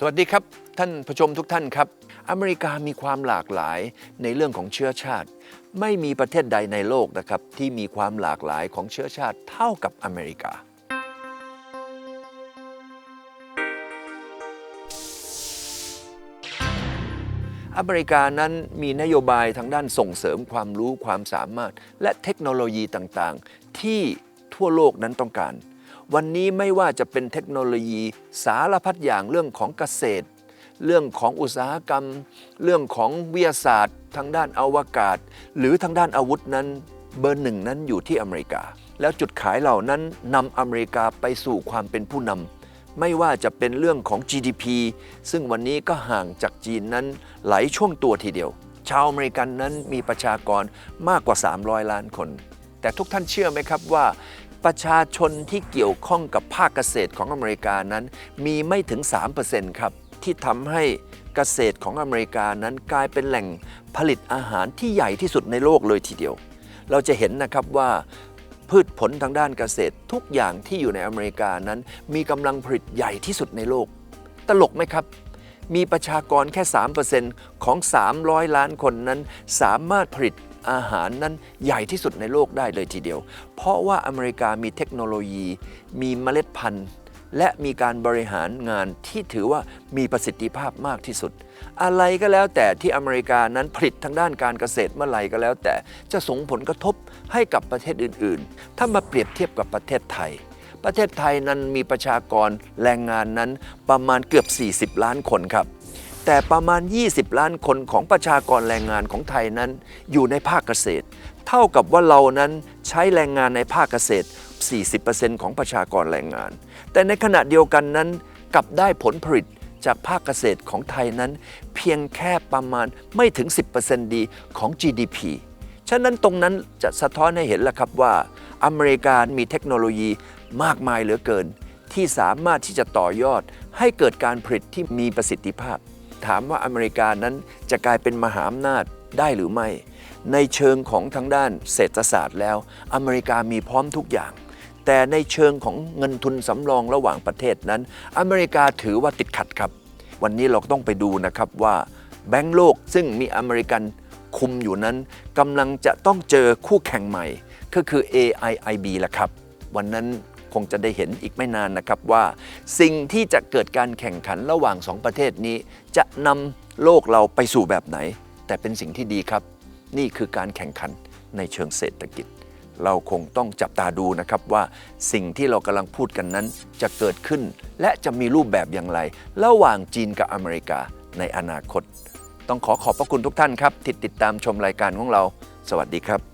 สวัสดีครับ ท่านผู้ชมทุกท่านครับ อเมริกามีความหลากหลายในเรื่องของเชื้อชาติ ไม่มีประเทศใดในโลกนะครับ ที่มีความหลากหลายของเชื้อชาติเท่ากับอเมริกา อเมริกานั้นมีนโยบายทางด้านส่งเสริมความรู้ความสามารถ และเทคโนโลยีต่างๆ ที่ทั่วโลกนั้นต้องการ วันนี้ไม่ว่าจะเป็นเทคโนโลยีสารพัดอย่างเรื่องของเกษตร เรื่องของอุตสาหกรรม เรื่องของวิทยาศาสตร์ ทางด้านอวกาศ หรือทางด้านอาวุธนั้นเบอร์หนึ่งนั้นอยู่ที่อเมริกา แล้วจุดขายเหล่านั้นนำอเมริกาไปสู่ความเป็นผู้นำไม่ว่าจะเป็นเรื่องของ GDP ซึ่งวันนี้ก็ห่างจากจีนนั้นไหลช่วงตัวทีเดียว ชาวอเมริกันนั้นมีประชากรมากกว่า 300 ล้านคน แต่ทุกท่านเชื่อไหมครับว่า ประชาชนที่เกี่ยวข้องกับภาคเกษตรของอเมริกานั้น มีไม่ถึง 3%ครับ ที่ทำให้เกษตรของอเมริกานั้นกลายเป็นแหล่งผลิตอาหารที่ใหญ่ที่สุดในโลกเลยทีเดียว เราจะเห็นนะครับว่าพืชผลทางด้านเกษตรทุกอย่างที่อยู่ในอเมริกานั้น มีกำลังผลิตใหญ่ที่สุดในโลก ตลกไหมครับ มีประชากรแค่ 3%ของ 300 ล้านคนนั้นสามารถผลิต อาหารนั้นใหญ่ที่สุดในโลกได้เลยทีเดียว เพราะว่าอเมริกามีเทคโนโลยี มีเมล็ดพันธุ์ และมีการบริหารงานที่ถือว่ามีประสิทธิภาพมากที่สุด อะไรก็แล้วแต่ที่อเมริกานั้นผลิตทางด้านการเกษตรเมื่อไหร่ก็แล้ว แต่จะส่งผลกระทบให้กับประเทศอื่น ๆ ถ้ามาเปรียบเทียบกับประเทศไทยประเทศไทยนั้นมีประชากรแรงงานนั้นประมาณเกือบ 40 ล้านคนครับ แต่ประมาณ 20 ล้านคนของประชากรแรงงานของไทยนั้น อยู่ในภาคเกษตร เท่ากับว่าเรานั้นใช้แรงงานในภาคเกษตร 40%ของประชากรแรงงาน แต่ในขณะเดียวกันนั้นกลับได้ผลผลิตจากภาคเกษตรของไทยนั้น เพียงแค่ประมาณไม่ถึง 10%ดีของ GDP ฉะนั้นตรงนั้นจะสะท้อนให้เห็นแล้วครับว่า อเมริกามีเทคโนโลยีมากมายเหลือเกิน ที่สามารถที่จะต่อยอดให้เกิดการผลิตที่มีประสิทธิภาพ ถามว่าอเมริกานั้นจะกลายเป็นมหาอำนาจได้หรือไม่ ในเชิงของทางด้านเศรษฐศาสตร์แล้ว อเมริกามีพร้อมทุกอย่าง แต่ในเชิงของเงินทุนสำรองระหว่างประเทศนั้น อเมริกาถือว่าติดขัดครับ วันนี้เราต้องไปดูนะครับว่าแบงก์โลกซึ่งมีอเมริกันคุมอยู่นั้นกำลังจะต้องเจอคู่แข่งใหม่ ก็คือ AIIB ละครับ วันนั้น คงจะได้เห็นอีกไม่นานนะครับว่า สิ่งที่จะเกิดการแข่งขันระหว่างสองประเทศนี้ จะนำโลกเราไปสู่แบบไหน แต่เป็นสิ่งที่ดีครับ นี่คือการแข่งขันในเชิงเศรษฐกิจ เราคงต้องจับตาดูนะครับว่าสิ่งที่เรากำลังพูดกันนั้นจะเกิดขึ้น และจะมีรูปแบบอย่างไร ระหว่างจีนกับอเมริกาในอนาคต ต้องขอขอบพระคุณทุกท่านครับที่ติดตามชมรายการของเรา สวัสดีครับ